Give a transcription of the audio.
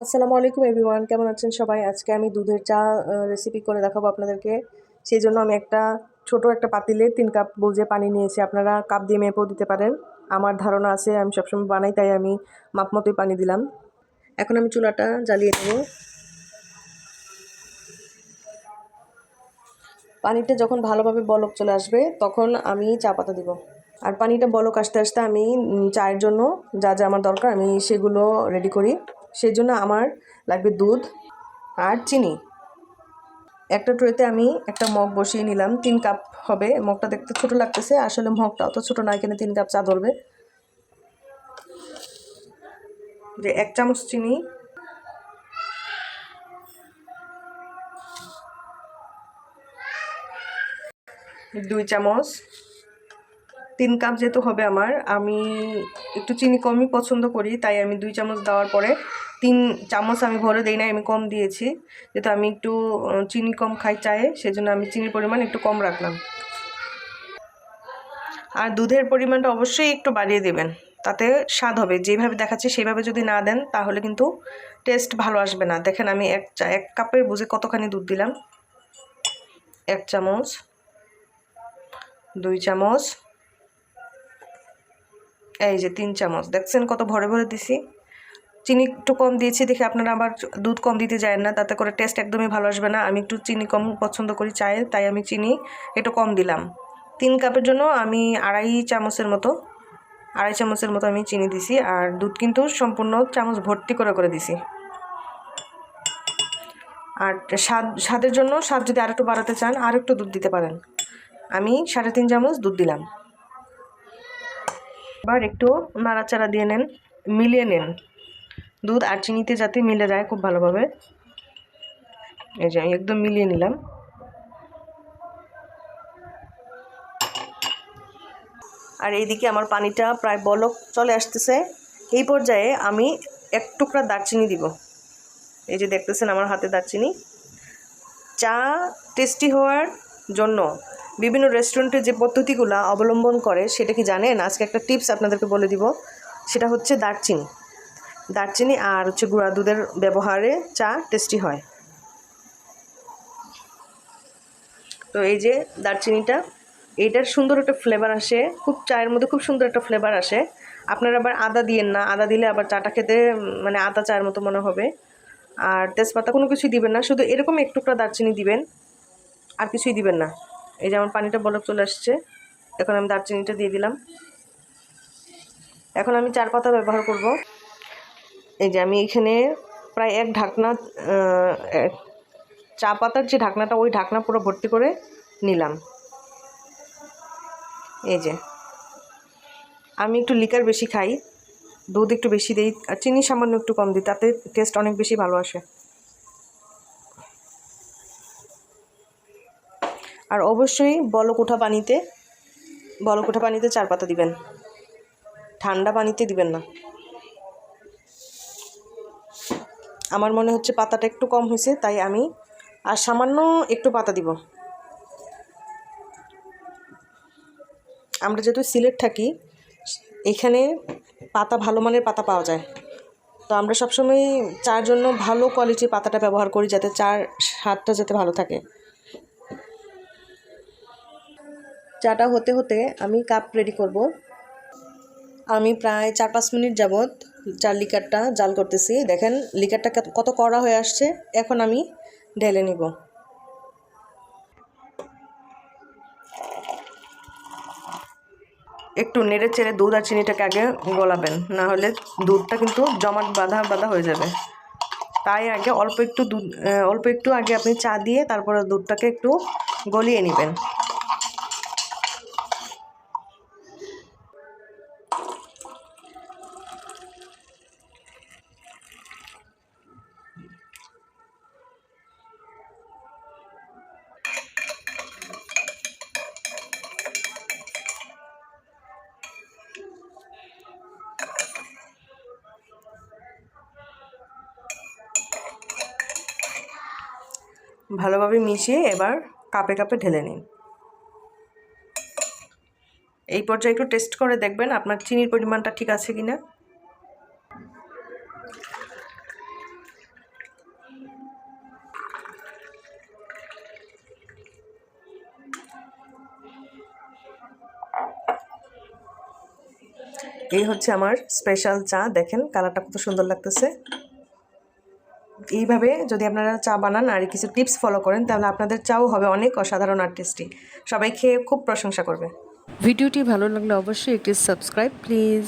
আসসালামু আলাইকুম, এভরিওয়ান। কেমন আছেন সবাই? আজকে আমি দুধের চা রেসিপি করে দেখাবো আপনাদেরকে। সেই জন্য আমি একটা ছোট একটা পাতিলে তিন কাপ বুঝে পানি নিয়েছি, আপনারা কাপ দিয়ে মেপেও দিতে পারেন। আমার ধারণা আছে, আমি সবসময় বানাই, তাই আমি মাপ মতোই পানি দিলাম। এখন আমি চুলাটা জ্বালিয়ে নেব। পানিটা যখন ভালোভাবে বলক চলে আসবে, তখন আমি চা পাতা দিব। আর পানিটা বলক আসতে আসতে আমি চায়ের জন্য যা যা আমার দরকার, আমি সেগুলো রেডি করি। সেই জন্য আমার লাগবে দুধ আর চিনি। একটা ট্রেতে আমি একটা মগ বসিয়ে নিলাম। তিন কাপ হবে। মগটা দেখতে ছোট লাগতেছে। আসলে মগটা অত ছোট না এখানে তিন কাপ চা ধরবে। যে এক চামচ চিনি। দুই চামচ। তিন কাপ যেহেতু হবে আমার, আমি একটু চিনি কমই পছন্দ করি, তাই আমি দুই চামচ দেওয়ার পরে তিন চামচ আমি ভরে দিই না আমি কম দিয়েছি। যেহেতু আমি একটু চিনি কম খাই চায়ে, সেজন্য আমি চিনির পরিমাণ একটু কম রাখলাম। আর দুধের পরিমাণটা অবশ্যই একটু বাড়িয়ে দেবেন, তাতে স্বাদ হবে। যেভাবে দেখাচ্ছি সেভাবে যদি না দেন, তাহলে কিন্তু টেস্ট ভালো আসবে না। দেখেন আমি এক চা, এক কাপের বুঝে কতখানি দুধ দিলাম। এক চামচ, দুই চামচ, এই যে তিন চামচ। দেখছেন কত ভরে ভরে দিছি? চিনি একটু কম দিয়েছি, দেখে আপনারা আবার দুধ কম দিতে যায় না, তাতে করে টেস্ট একদমই ভালো আসবে না। আমি একটু চিনি কম পছন্দ করি চায়ে, তাই আমি চিনি একটু কম দিলাম। তিন কাপের জন্য আমি আড়াই চামচের মতো, আড়াই চামচের মতো আমি চিনি দিছি, আর দুধ কিন্তু সম্পূর্ণ চামচ ভর্তি করে করে দিছি। আর স্বাদ, স্বাদের জন্য স্বাদ যদি আর একটু বাড়াতে চান আর একটু দুধ দিতে পারেন। আমি সাড়ে তিন চামচ দুধ দিলাম। এবার একটু নাড়াচাড়া দিয়ে নেন, মিলিয়ে নেন। দুধ আর চিনিতে যাতে মিলে যায় খুব ভালোভাবে। এই যে আমি একদম মিলিয়ে নিলাম। আর এইদিকে আমার পানিটা প্রায় বলক চলে আসতেছে। এই পর্যায়ে আমি এক টুকরা দারচিনি দিব। এই যে দেখতেছেন আমার হাতে দারচিনি। চা টেস্টি হওয়ার জন্য বিভিন্ন রেস্টুরেন্টে যে পদ্ধতিগুলো অবলম্বন করে, সেটা কি জানেন? আজকে একটা টিপস আপনাদেরকে বলে দিব। সেটা হচ্ছে দারচিনি। দারচিনি আর হচ্ছে গুঁড়া দুধের ব্যবহারে চা টেস্টি হয়। তো এই যে দারচিনিটা, এইটার সুন্দর একটা ফ্লেভার আসে, খুব চায়ের মধ্যে খুব সুন্দর একটা ফ্লেভার আসে। আপনারা আবার আদা দিয়েন না, আদা দিলে আবার চাটা খেতে মানে আদা চায়ের মতো মনে হবে। আর তেজপাতা কোনো কিছুই দিবেন না, শুধু এরকম এক টুকরা দারচিনি দিবেন, আর কিছুই দিবেন না। এই যে আমার পানিটা বলক চলে আসছে, এখন আমি দারচিনিটা দিয়ে দিলাম। এখন আমি চার পাতা ব্যবহার করব। এই যে আমি এখানে প্রায় এক ঢাকনা চা পাতার যে ঢাকনাটা, ওই ঢাকনা পুরো ভর্তি করে নিলাম। এই যে, আমি একটু লিকার বেশি খাই, দুধ একটু বেশি দিই, আর চিনি সামান্য একটু কম দিই, তাতে টেস্ট অনেক বেশি ভালো আসে। আর অবশ্যই বলক ওঠা পানিতে বলক ওঠা পানিতে চার পাতা দিবেন। ঠান্ডা পানিতে দিবেন না। আমার মনে হচ্ছে পাতাটা একটু কম হয়েছে, তাই আমি আর সামান্য একটু পাতা দিব। আমরা যেহেতু সিলেট থাকি, এখানে পাতা ভালো মানের পাতা পাওয়া যায়। তো আমরা সবসময় চার জন্য ভালো কোয়ালিটির পাতাটা ব্যবহার করি যাতে চার স্বাদটা যাতে ভালো থাকে। চাটা হতে হতে আমি কাপ রেডি করব। আমি প্রায় চার পাঁচ মিনিট চার লিকারটা জাল করতেছি। দেখেন, লিকারটা কত- কড়া হয়ে আসছে। এখন আমি ঢেলে নিব। একটু নেড়ে চেড়ে দুধ আর চিনিটাকে আগে গলাবেন। না হলে দুধটা কিন্তু জমাট বাঁধা বাঁধা হয়ে যাবে। তাই আগে অল্প একটু দুধ অল্প একটু আগে আপনি চা দিয়ে তারপরে দুধটাকে একটু গলিয়ে নেবেন। ভালোভাবে মিশিয়ে এবার কাপে কাপে ঢেলে নিন। এই পর্যায়ে একটু টেস্ট করে দেখবেন আপনার চিনির পরিমাণটা ঠিক আছে কি না এই হচ্ছে আমার স্পেশাল চা। দেখেন কালারটা কত সুন্দর লাগতেছে। এইভাবে যদি আপনারা চা বানান আর কিছু টিপস ফলো করেন, তাহলে আপনাদের চাও হবে অনেক অসাধারণ আর টেস্টি সবাই খেয়ে খুব প্রশংসা করবে। ভিডিওটি ভালো লাগলে অবশ্যই একটি সাবস্ক্রাইব প্লিজ